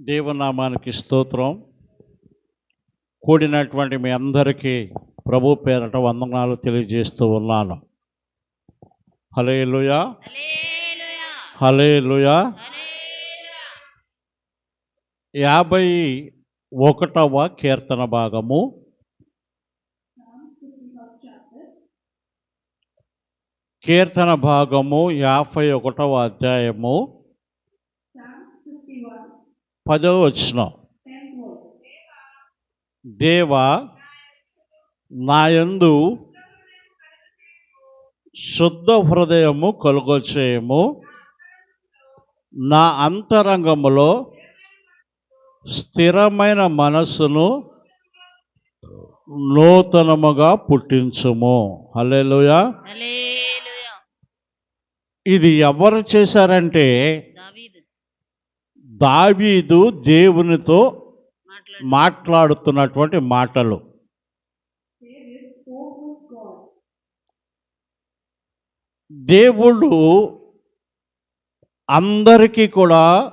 దేవనామానికి స్తోత్రం. కూడినటువంటి మీ అందరికీ ప్రభు పేరట వందనాలు తెలియజేస్తూ ఉన్నాను. హలే లుయా హలే లుయా యాభై ఒకటవ కీర్తన భాగము. కీర్తన భాగము యాభై ఒకటవ అధ్యాయము. పదవ వచనం. దేవా నాయందు శుద్ధ హృదయము కలుగొచ్చేయము నా అంతరంగములో స్థిరమైన మనస్సును నూతనముగా పుట్టించుము. హల్లెలూయా. ఇది ఎవరు చేశారంటే దావీదు దేవునితో మాట్లాడుతున్నటువంటి మాటలు. దేవుడు అందరికీ కూడా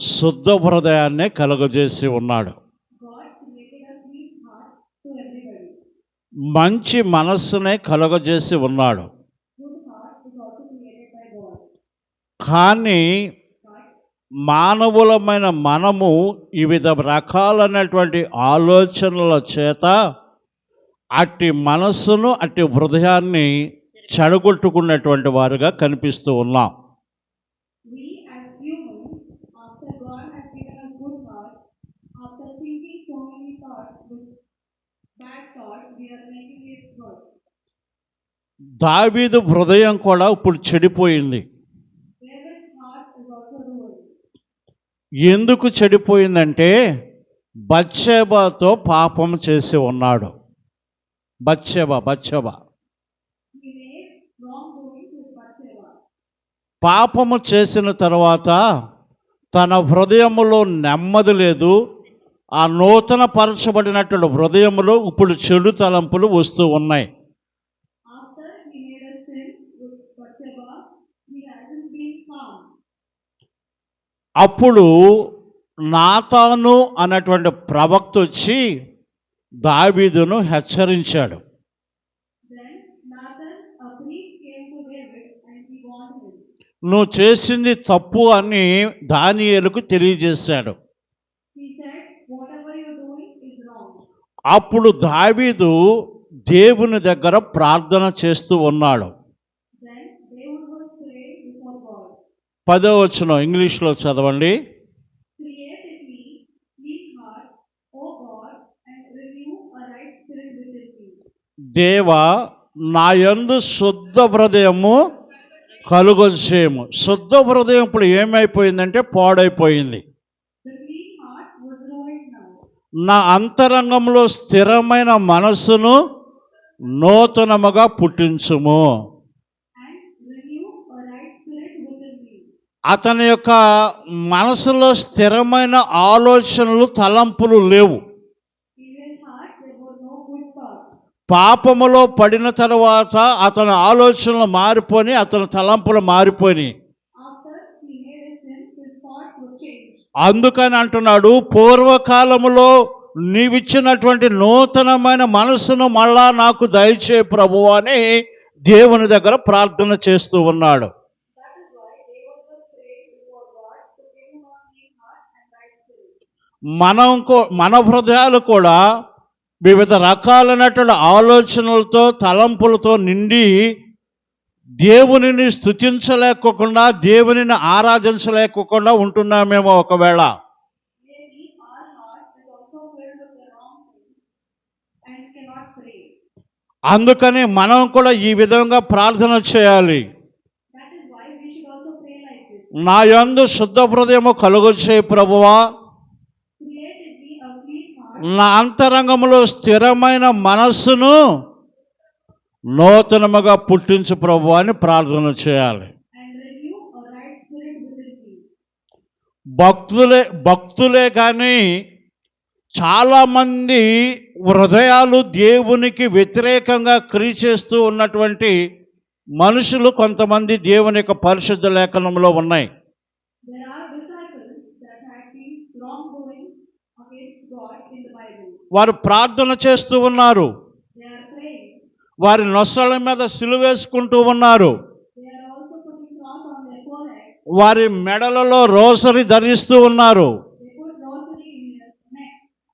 శుద్ధ హృదయాన్నే కలుగజేసి ఉన్నాడు. మంచి మనస్సునే కలుగజేసి ఉన్నాడు. కానీ మానవులమైన మనము వివిధ రకాలైనటువంటి ఆలోచనల చేత అట్టి మనస్సును అట్టి హృదయాన్ని చెడగొట్టుకున్నటువంటి వారుగా కనిపిస్తూ ఉన్నాం. We as humans, after God ఎందుకు చెడిపోయిందంటే బచ్చేబాతో పాపం చేసి ఉన్నాడు. బచ్చేబ బచ్చేబ పాపము చేసిన తర్వాత తన హృదయములో నెమ్మది లేదు. ఆ నూతన పరచబడినటువంటి హృదయములో ఇప్పుడు చెడు తలంపులు వస్తూ ఉన్నాయి. అప్పుడు నాతాను అన్నటువంటి ప్రవక్త వచ్చి దావీదును హెచ్చరించాడు. నువ్వు చేసింది తప్పు అని దానియేలుకు తెలియజేశాడు. అప్పుడు దావీదు దేవుని దగ్గర ప్రార్థన చేస్తూ ఉన్నాడు. పదో వచనం ఇంగ్లీష్లో చదవండి. దేవ దేవా నా యందు శుద్ధ హృదయము కలుగొచ్చేయము శుద్ధ హృదయం ఇప్పుడు ఏమైపోయిందంటే పాడైపోయింది. నా అంతరంగంలో స్థిరమైన మనస్సును నూతనముగా పుట్టించుము. అతని యొక్క మనసులో స్థిరమైన ఆలోచనలు తలంపులు లేవు. పాపములో పడిన తర్వాత అతని ఆలోచనలు మారిపోయి అతని తలంపులు మారిపోయి అందుకని అంటున్నాడు పూర్వకాలములో నీవిచ్చినటువంటి నూతనమైన మనసును మళ్ళా నాకు దయచే ప్రభువు అని దేవుని దగ్గర ప్రార్థన చేస్తూ ఉన్నాడు. మనం మన హృదయాలు కూడా వివిధ రకాలైనటువంటి ఆలోచనలతో తలంపులతో నిండి దేవునిని స్థుతించలేకోకుండా దేవునిని ఆరాధించలేకోకుండా ఉంటున్నామేమో ఒకవేళ. అందుకని మనం కూడా ఈ విధంగా ప్రార్థన చేయాలి. నా యందు శుద్ధ హృదయము కలుగొచ్చే ప్రభువా. నా అంతరంగంలో స్థిరమైన మనస్సును నూతనముగా పుట్టించు ప్రభు అని ప్రార్థన చేయాలి. భక్తులే భక్తులే కానీ చాలామంది హృదయాలు దేవునికి వ్యతిరేకంగా క్రియ చేస్తూ ఉన్నటువంటి మనుషులు కొంతమంది దేవుని యొక్క పరిశుద్ధ లేఖనంలో ఉన్నాయి. వారు ప్రార్థన చేస్తూ ఉన్నారు. వారి నొసల మీద సిలువేసుకుంటూ ఉన్నారు. వారి మెడలలో రోసరి ధరిస్తూ ఉన్నారు.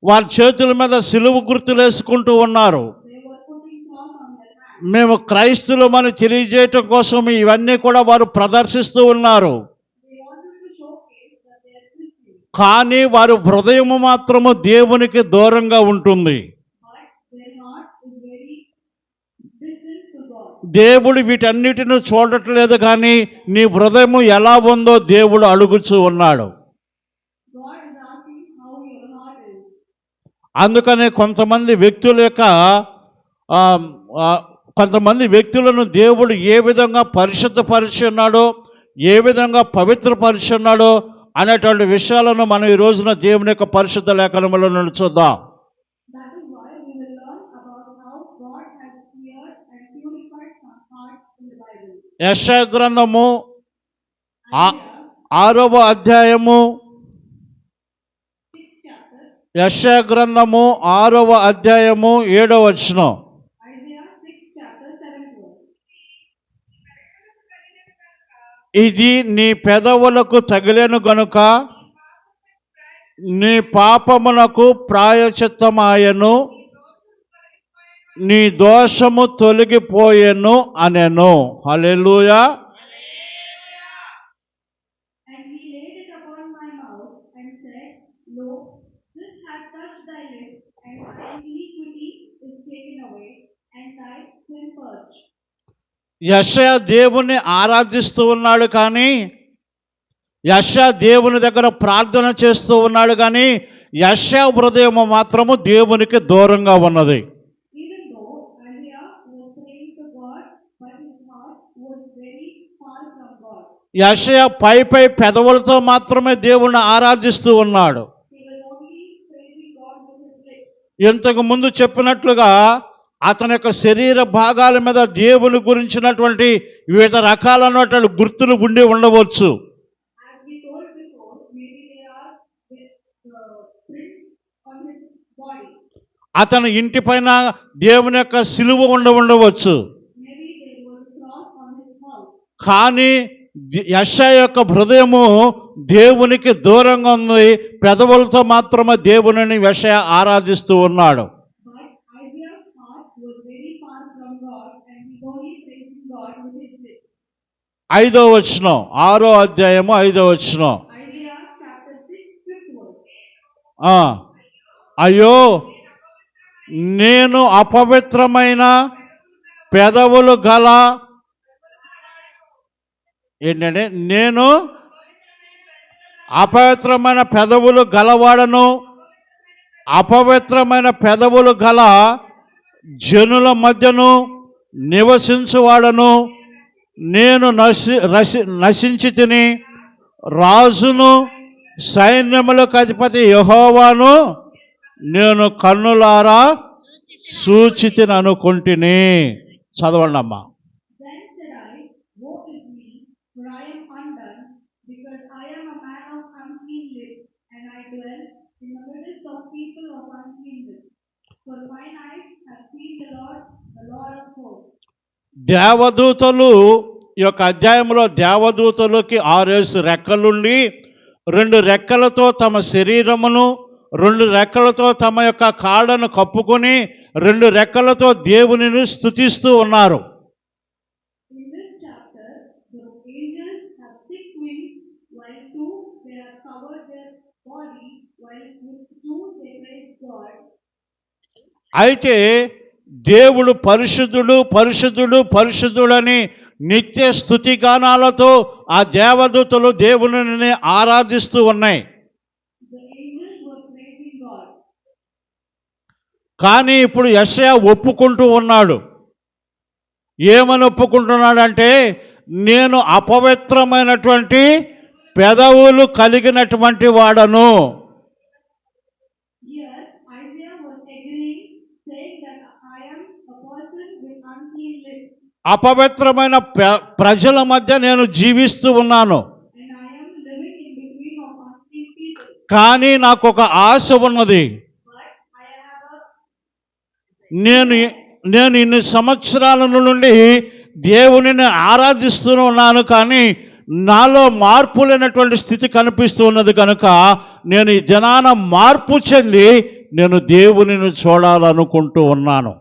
వారి చేతుల మీద సిలువు గుర్తులు వేసుకుంటూ ఉన్నారు. మేము క్రైస్తులమని తెలియజేయటం కోసం ఇవన్నీ కూడా వారు ప్రదర్శిస్తూ ఉన్నారు. కానీ వారి హృదయము మాత్రము దేవునికి దూరంగా ఉంటుంది. దేవుడు వీటన్నిటిని చూడట్లేదు కానీ నీ హృదయము ఎలా ఉందో దేవుడు అడుగుచూ ఉన్నాడు. అందుకనే కొంతమంది వ్యక్తుల యొక్క కొంతమంది వ్యక్తులను దేవుడు ఏ విధంగా పరిశుద్ధపరిచి ఉన్నాడో ఏ విధంగా పవిత్రపరిచున్నాడో అనేటువంటి విషయాలను మనం ఈ రోజున దేవుని యొక్క పరిశుద్ధ లేఖనములను చూద్దాం. యశా గ్రంథము ఆరవ అధ్యాయము యశా గ్రంథము ఆరవ అధ్యాయము ఏడవ వచ్చినం ఇది నీ పెదవులకు తగిలేను గనుక నీ పాపమునకు ప్రాయచిత్తమాయను నీ దోషము తొలగిపోయెను అనెను. హల్లెలూయా And he laid it upon my mouth and said, Lo, this hath touched thy lips, and thy iniquity is taken away, and thy sin purged. యశయ దేవుని ఆరాధిస్తూ ఉన్నాడు కానీ యశ దేవుని దగ్గర ప్రార్థన చేస్తూ ఉన్నాడు కానీ యశ హృదయం మాత్రము దేవునికి దూరంగా ఉన్నది. యశయ పై పై పెదవులతో మాత్రమే దేవుణ్ణి ఆరాధిస్తూ ఉన్నాడు. ఇంతకు ముందు చెప్పినట్లుగా అతని యొక్క శరీర భాగాల మీద దేవుని గురించినటువంటి వివిధ రకాలైనటువంటి గుర్తులు ఉండి ఉండవచ్చు uh. అతని ఇంటి పైన దేవుని యొక్క సిలువ ఉండ ఉండవచ్చు. కానీ యశ యొక్క హృదయము దేవునికి దూరంగా ఉంది పెదవులతో మాత్రమే దేవునిని యశ ఆరాధిస్తూ ఉన్నాడు ఐదో వచనం ఆరో అధ్యాయము ఐదో వచనం. అయ్యో నేను అపవిత్రమైన పెదవులు గల ఏంటంటే నేను అపవిత్రమైన పెదవులు గలవాడను అపవిత్రమైన పెదవులు గల జనుల మధ్యను నివసించువాడను నేను నశి నశించి తిని రాజును సైన్యములకు అధిపతి యహోవాను నేను కన్నులారా సూచితి అనుకుంటుని చదవండమ్మా For. దేవదూతలు ఈ యొక్క అధ్యాయంలో దేవదూతలకి ఆరేసు రెక్కలుండి రెండు రెక్కలతో తమ శరీరమును రెండు రెక్కలతో తమ యొక్క కాళ్ళను కప్పుకొని రెండు రెక్కలతో దేవునిని స్థుతిస్తూ ఉన్నారు. అయితే దేవుడు పరిశుద్ధుడు పరిశుద్ధుడు పరిశుద్ధుడని నిత్య స్థుతిగానాలతో ఆ దేవదూతలు దేవుని ఆరాధిస్తూ ఉన్నాయి. కానీ ఇప్పుడు యెషయా ఒప్పుకుంటూ ఉన్నాడు. ఏమని ఒప్పుకుంటున్నాడంటే నేను అపవిత్రమైనటువంటి పెదవులు కలిగినటువంటి వాడను. అపవిత్రమైన ప్రజల మధ్య నేను జీవిస్తూ ఉన్నాను. కానీ నాకు ఒక ఆశ ఉన్నది. నేను నేను ఇన్ని సంవత్సరాల నుండి దేవునిని ఆరాధిస్తూ ఉన్నాను కానీ నాలో మార్పు లేనటువంటి స్థితి కనిపిస్తూ ఉన్నది కనుక నేను ఈ జనాన మార్పు చెంది నేను దేవునిని చూడాలనుకుంటూ ఉన్నాను.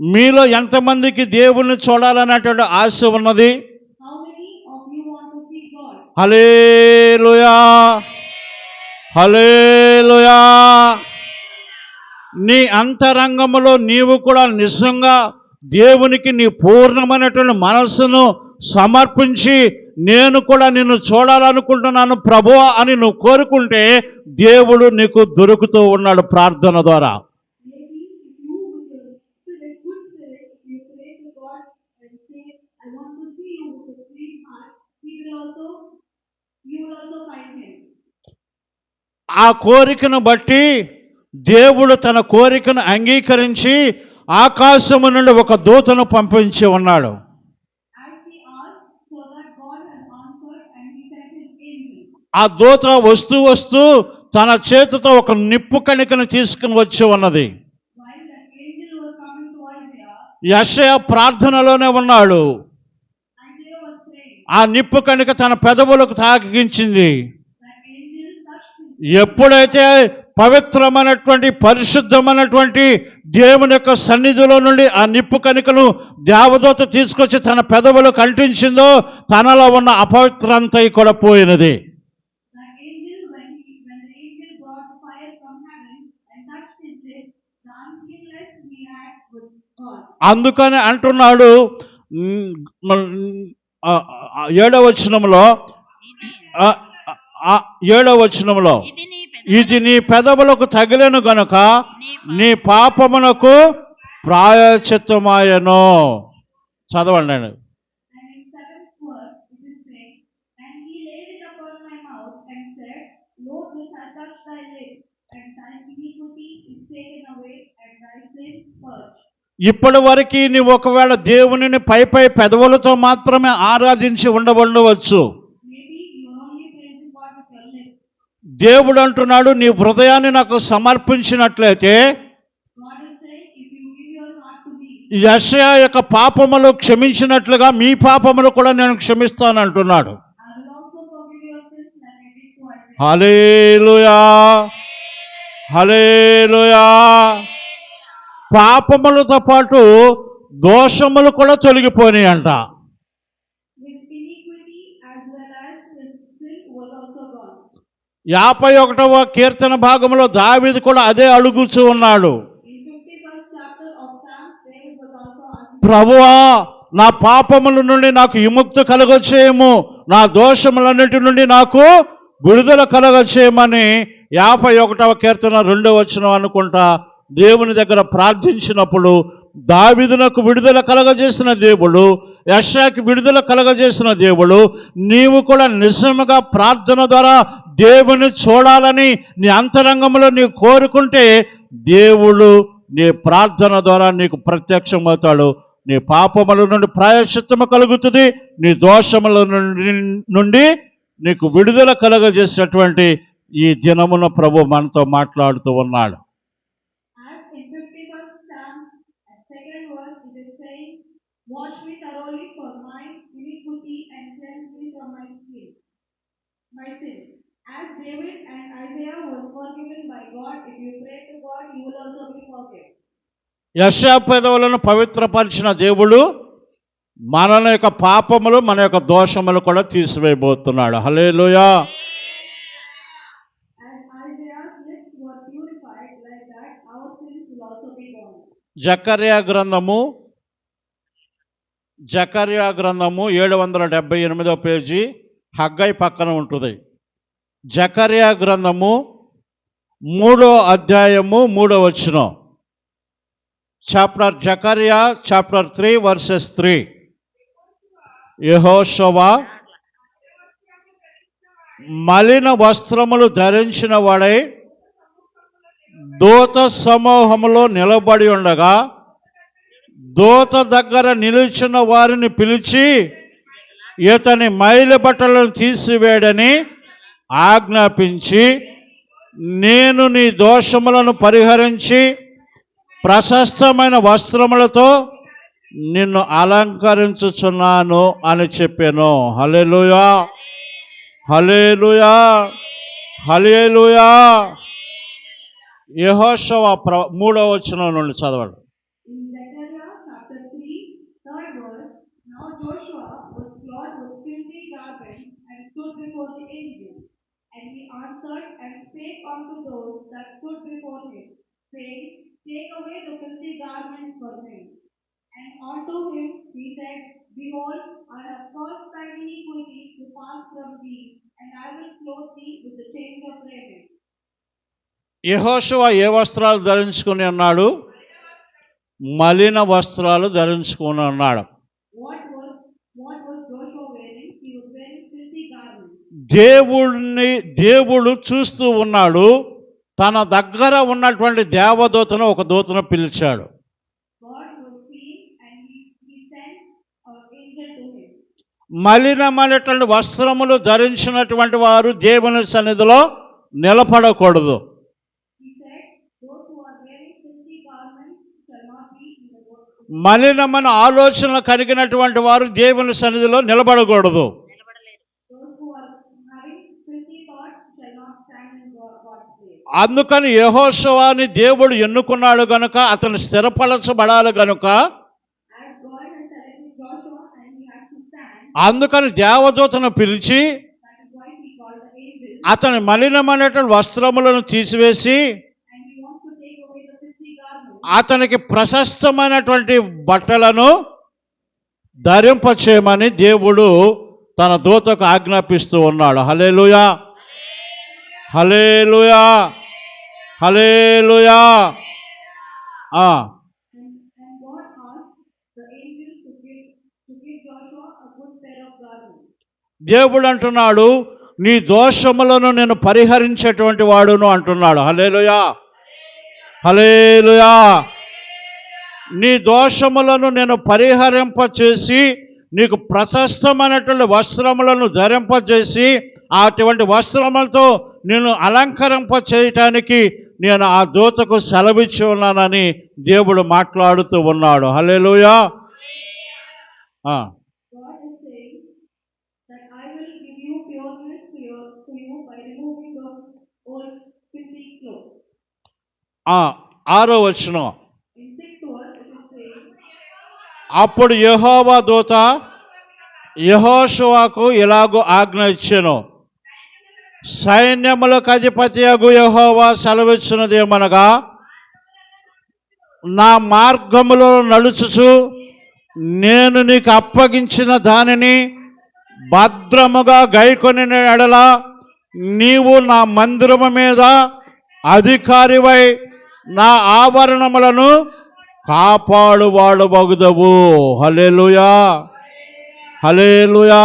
మీలో ఎంతమందికి దేవుణ్ణి చూడాలనేటువంటి ఆశ ఉన్నది? హలేలుయా హలేలుయా నీ అంతరంగంలో నీవు కూడా నిజంగా దేవునికి నీ పూర్ణమైనటువంటి మనస్సును సమర్పించి నేను కూడా నిన్ను చూడాలనుకుంటున్నాను ప్రభు అని నువ్వు కోరుకుంటే దేవుడు నీకు దొరుకుతూ ఉన్నాడు ప్రార్థన ద్వారా. ఆ కోరికను బట్టి దేవుడు తన కోరికను అంగీకరించి ఆకాశము నుండి ఒక దూతను పంపించి ఉన్నాడు. ఆ దూత వస్తూ వస్తూ తన చేతితో ఒక నిప్పు కణికను తీసుకుని వచ్చి ఉన్నది. యశయ ప్రార్థనలోనే ఉన్నాడు. ఆ నిప్పు కణిక తన పెదవులకు తాకించింది. ఎప్పుడైతే పవిత్రమైనటువంటి పరిశుద్ధమైనటువంటి దేవుని యొక్క సన్నిధిలో నుండి ఆ నిప్పు కణికను దేవదూత తీసుకొచ్చి తన పెదవులు కంటించిందో తనలో ఉన్న అపవిత్రంతా కూడా పోయినది. అందుకని అంటున్నాడు ఉమ్, ఏడవ వచనంలో ఇది ఏడవ వచనంలో ఇది నీ పెదవులకు తగిలను గనుక నీ పాపమునకు ప్రాయచిత్తమాయను చదవండి నేను. ఇప్పటి వరకు నీ ఒకవేళ దేవునిని పై పై పెదవులతో మాత్రమే ఆరాధించి ఉండబడవచ్చు దేవుడు అంటున్నాడు నీ హృదయాన్ని నాకు సమర్పించినట్లయితే యశయ యొక్క పాపములు క్షమించినట్లుగా మీ పాపములు కూడా నేను క్షమిస్తాను అంటున్నాడు హలేలుయా హలేలుయా పాపములతో పాటు దోషములు కూడా తొలగిపోయినాయి అంట యాభై ఒకటవ కీర్తన భాగంలో దావీదు కూడా అదే అడుగుచూ ఉన్నాడు. ప్రభువా నా పాపముల నుండి నాకు విముక్తి కలగచేయము. నా దోషములన్నిటి నుండి నాకు విడుదల కలగచేయమని యాభై ఒకటవ కీర్తన రెండవ వచ్చిన అనుకుంటా. దేవుని దగ్గర ప్రార్థించినప్పుడు దావిదునకు విడుదల కలగజేసిన దేవుడు యశాకి విడుదల కలగజేసిన దేవుడు నీవు కూడా నిజముగా ప్రార్థన ద్వారా దేవుని చూడాలని నీ అంతరంగంలో నీ కోరుకుంటే దేవుడు నీ ప్రార్థన ద్వారా నీకు ప్రత్యక్షమవుతాడు. నీ పాపముల నుండి ప్రాయశ్చిత్తము కలుగుతుంది. నీ దోషముల నుండి నుండి నీకు విడుదల కలుగజేసినటువంటి ఈ దినమున ప్రభు మనతో మాట్లాడుతూ ఉన్నాడు. యశా పెదవులను పవిత్రపరిచిన దేవుడు మన యొక్క పాపములు మన యొక్క దోషములు కూడా తీసివేయబోతున్నాడు. హలేలుయా జకర్యా గ్రంథము జకర్యా గ్రంథము ఏడు వందల డెబ్బై ఎనిమిదో పేజీ హగ్గై పక్కన ఉంటుంది. జకర్యా గ్రంథము మూడో అధ్యాయము మూడో వచనం. Chapter Zechariah chapter three verses three యెహోషువ మలిన వస్త్రములు ధరించిన వాడై దూత సమూహములో నిలబడి ఉండగా దూత దగ్గర నిలిచిన వారిని పిలిచి ఇతని మైలు బట్టలను తీసివేయడని ఆజ్ఞాపించి నేను నీ దోషములను పరిహరించి ప్రశస్తమైన వస్త్రములతో నిన్ను అలంకరించుచున్నాను అని చెప్పాను. హలేలుయా హలేలుయా హలేలుయా యహోత్సవ ప్ర మూడవ వచ్చిన నుండి చదవడు. Saying, Take away the filthy garments from him. And unto him he said, Behold, I have caused thine iniquity to pass from thee, and I will clothe thee with the change of raiment. యెహోషువ ఏ వస్త్రాలు ధరించుకుని ఉన్నాడు మలిన వస్త్రాలు ధరించుకుని garments. దేవుడిని దేవుడు చూస్తూ ఉన్నాడు తన దగ్గర ఉన్నటువంటి దేవదూతను ఒక దూతను పిలిచాడు. మలినమైనటువంటి వస్త్రములు ధరించినటువంటి వారు దేవుని సన్నిధిలో నిలబడకూడదు. మలినమైన ఆలోచనలు కలిగినటువంటి వారు దేవుని సన్నిధిలో నిలబడకూడదు అందుకని యహోత్సవాన్ని దేవుడు ఎన్నుకున్నాడు గనుక అతను స్థిరపరచబడాలి గనుక అందుకని దేవదూతను పిలిచి అతని మలినమైనటువంటి వస్త్రములను తీసివేసి అతనికి ప్రశస్తమైనటువంటి బట్టలను ధరింపచేయమని దేవుడు తన దూతకు ఆజ్ఞాపిస్తూ ఉన్నాడు. హలేలుయా హలేలుయా హలేలుయా ఆ, దేవుడు అంటున్నాడు నీ దోషములను నేను పరిహరించేటువంటి వాడును అంటున్నాడు. హలేలుయా హలేలుయా నీ దోషములను నేను పరిహరింపచేసి నీకు ప్రశస్తమైనటువంటి వస్త్రములను ధరింపజేసి అటువంటి వస్త్రములతో నేను అలంకరింప చేయటానికి నేను ఆ దూతకు సెలవిచ్చి ఉన్నానని దేవుడు మాట్లాడుతూ ఉన్నాడు. హలేలుయా ఆరో వచ్చిన అప్పుడు యహోవా దూత యహోశువాకు ఇలాగో ఆజ్ఞ ఇచ్చాను. సైన్యములకు అధిపతి అగు యెహోవా సెలవిచ్చినదేమనగా నా మార్గములో నడుచుచు నేను నీకు అప్పగించిన దానిని భద్రముగా గైకొని ఎడల నీవు నా మందిరము మీద అధికారివై నా ఆభరణములను కాపాడువాడు బగుదవు. హలేలుయా హలేలుయా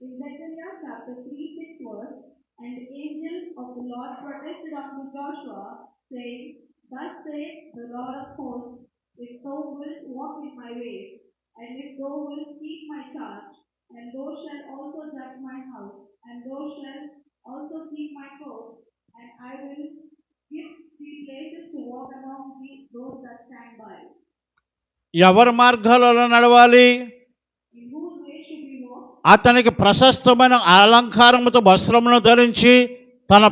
in Zechariah chapter 3, 6 verse, And the angel of the Lord protested unto Joshua, saying, Thus saith the Lord of hosts, if thou wilt walk in my ways, and if thou wilt keep my charge, and thou shalt also judge my house, and thou shalt also keep my course, and I will give thee places to walk among thee, those that stand by. ఎవరి మార్గాలలో నడవాలి? అతనికి ప్రశస్తమైన అలంకారముతో వస్త్రమును ధరించి తన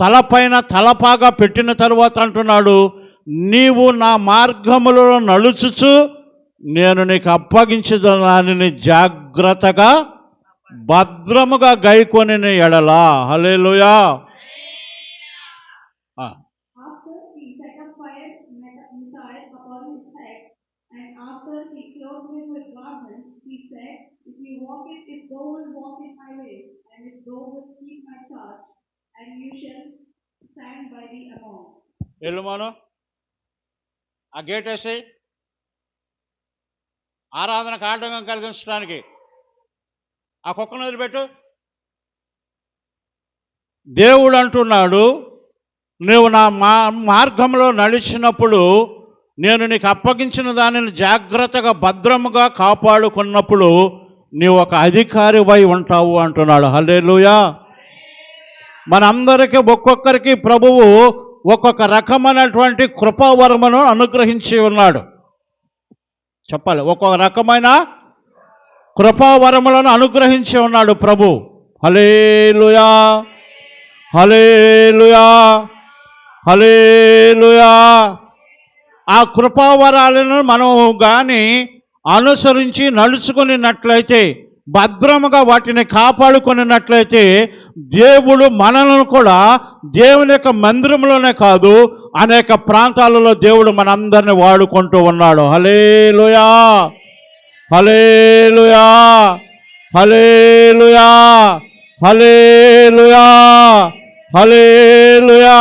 తలపైన తలపాగా పెట్టిన తరువాత అంటున్నాడు నీవు నా మార్గములో నడుచుచు నేను నీకు అప్పగించిన దానిని జాగ్రత్తగా భద్రముగా గైకొని ఎడలా హలేలుయా ఆ. After he set up fire missile upon his head, and after he clothed him with garments, he said, If you walk it, if thou wilt walk in my ways, and if thou wilt keep my charge, and you shall stand by thee among. వెళ్ళు మాను ఆ gate వేసి ఆరాధనకు ఆటంకం కలిగించడానికి. ఆ కుక్కను వదిలిపెట్టు. దేవుడు అంటున్నాడు నువ్వు నా మా మార్గంలో నడిచినప్పుడు నేను నీకు అప్పగించిన దానిని జాగ్రత్తగా భద్రముగా కాపాడుకున్నప్పుడు నీవు ఒక అధికారివై ఉంటావు అంటున్నాడు. హలేలుయా మనందరికీ ఒక్కొక్కరికి ప్రభువు ఒక్కొక్క రకమైనటువంటి కృపావరమును అనుగ్రహించి ఉన్నాడు. చెప్పాలి. ఒక్కొక్క రకమైన కృపావరములను అనుగ్రహించి ఉన్నాడు ప్రభు. హలేలుయా హలేలుయా హలేలుయా ఆ కృపావరాలను మనం కానీ అనుసరించి నడుచుకున్నట్లయితే భద్రముగా వాటిని కాపాడుకున్నట్లయితే దేవుడు మనలను కూడా దేవుని యొక్క మందిరంలోనే కాదు అనేక ప్రాంతాలలో దేవుడు మనందరిని వాడుకుంటూ ఉన్నాడు. హలేలుయా హలేలుయా హలేలుయా హలేలుయా హలేలుయా